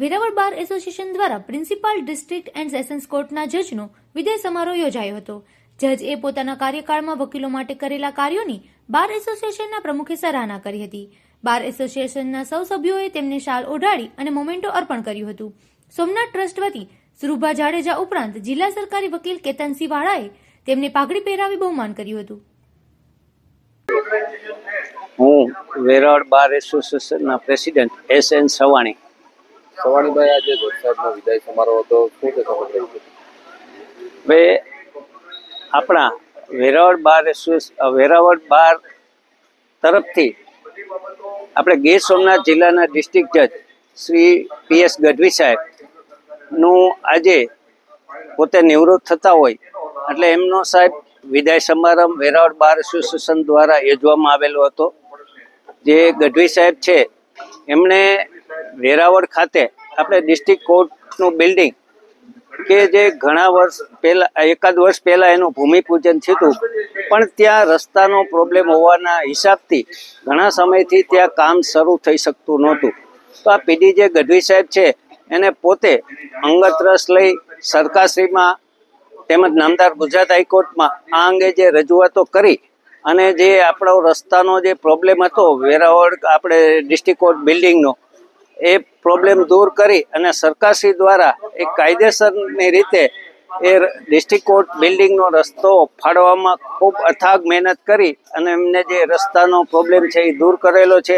Veraval bar association દ્વારા principal district and sessions કોર્ટના જજનો વિદાય સમારોહ યોજાયો હતો. જજ એ પોતાના કાર્યકાળમાં વકીલો માટે કરેલા કાર્યોની બાર એસોસિએશનના પ્રમુખે સરાહના કરી હતી. બાર એસોસિએશનના સૌ સભ્યોએ તેમને શાલ ઓઢાડી અને મોમેન્ટો અર્પણ કર્યું હતું. સોમનાથ ટ્રસ્ટ વતી સુરૂભા જાડેજા ઉપરાંત જિલ્લા સરકારી વકીલ કેતનસિંહ વાળાએ તેમને પાઘડી પહેરાવી બહુમાન કર્યું હતું. હું વેરાવળ બાર એસોસિએશનના પ્રેસિડેન્ટ એસ એન સવાણી. સવાણીભાઈ આજે સાહેબનો વિદાય સમારોહ હતો. શું છે ભાઈ આપણા વેરાવળ બાર વેરાવળ બાર તરફથી આપણે ગીર સોમનાથ જિલ્લાના ડિસ્ટ્રિક્ટ જજ શ્રી પી એસ ગઢવી સાહેબનું આજે પોતે નિવૃત્ત થતા હોય એટલે એમનો સાહેબ વિદાય સમારંભ વેરાવળ બાર એસોસિએશન દ્વારા યોજવામાં આવેલો હતો. જે ગઢવી સાહેબ છે, એમણે વેરાવળ ખાતે આપણે ડિસ્ટ્રિક્ટ કોર્ટનું બિલ્ડિંગ કે જે ઘણા વર્ષ પહેલા, એકાદ વર્ષ પહેલા એનું ભૂમિપૂજન થયું પણ ત્યાં રસ્તાનો પ્રોબ્લેમ હોવાના હિસાબથી ઘણા સમયથી ત્યાં કામ શરૂ થઈ શકતું નહોતું. તો આ પીડીજે ગઢવી સાહેબ છે, એને પોતે અંગત રસ લઈ સરકારશ્રીમાં તેમજ નામદાર ગુજરાત હાઈકોર્ટમાં આ અંગે જે રજૂઆતો કરી અને જે આપણો રસ્તાનો જે પ્રોબ્લેમ હતો, વેરાવળ આપણે ડિસ્ટ્રિક્ટ કોર્ટ બિલ્ડિંગનો એ પ્રોબ્લેમ દૂર કરી અને સરકારશ્રી દ્વારા એક કાયદેસરની રીતે એ ડિસ્ટ્રિક્ટ કોર્ટ બિલ્ડિંગનો રસ્તો ફાળવામાં ખૂબ અથાગ મહેનત કરી અને એમને જે રસ્તાનો પ્રોબ્લેમ છે એ દૂર કરેલો છે.